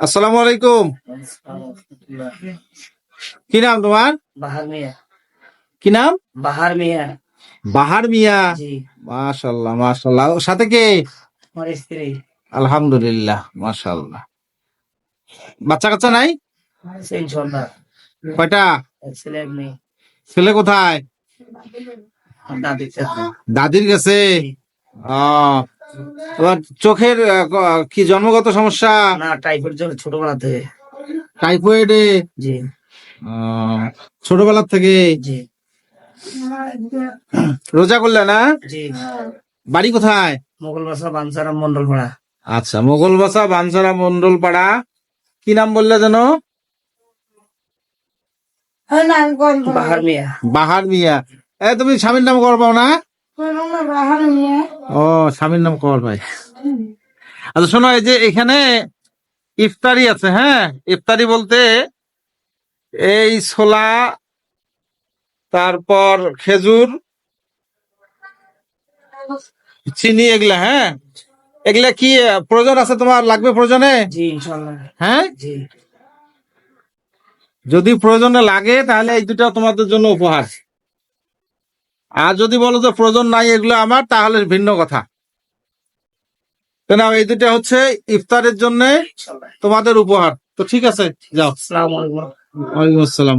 আসসালামু আলাইকুম। কি নাম তোমার? বাহার মিয়া। কি নাম? বাহার মিয়া। বাহার মিয়া। মাশাল্লাহ মাশাল্লাহ সাথে কে? আমার স্ত্রী। আলহামদুলিল্লাহ মাশাল্লাহ বাচ্চা কাচ্চা নাই কয়টা? ছেলে মেয়ে। ছেলে কোথায়? দাদির সাথে দাদির কাছে? আহ, চোখের কি জন্মগত সমস্যা? না টাইফয়েড জ্বর ছোটবেলা থেকে টাইফয়েডে জি ছোটবেলার থেকে? জি। রোজা করলে না? জি। বাড়ি কোথায়? মোগল বাসা বানসারাম মন্ডল পাড়া আচ্ছা মোগল বাসা বানসারা মন্ডল পাড়া কি নাম বললে যেন? বাহার মিয়া। বাহার মিয়া। এ তুমি স্বামীর নাম কর পাও না? ও স্বামীর নাম কর ভাই। আচ্ছা শোনো এই যে এখানে ইফতারি আছে হ্যাঁ? ইফতারি বলতে এই ছোলা তারপর খেজুর চিনি এগুলা হ্যাঁ? এগুলা কি প্রয়োজন আছে তোমার? লাগবে প্রয়োজনে? হ্যাঁ? যদি প্রয়োজনে লাগে তাহলে এই দুটো তোমাদের জন্য উপহার। আর যদি বলো যে প্রয়োজন নাই এগুলো আমার তাহলে ভিন্ন কথা। এই দুটা হচ্ছে ইফতারের জন্য তোমাদের উপহার। তো ঠিক আছে যাও। আসসালামু আলাইকুম। ওয়ালাইকুম আসসালাম।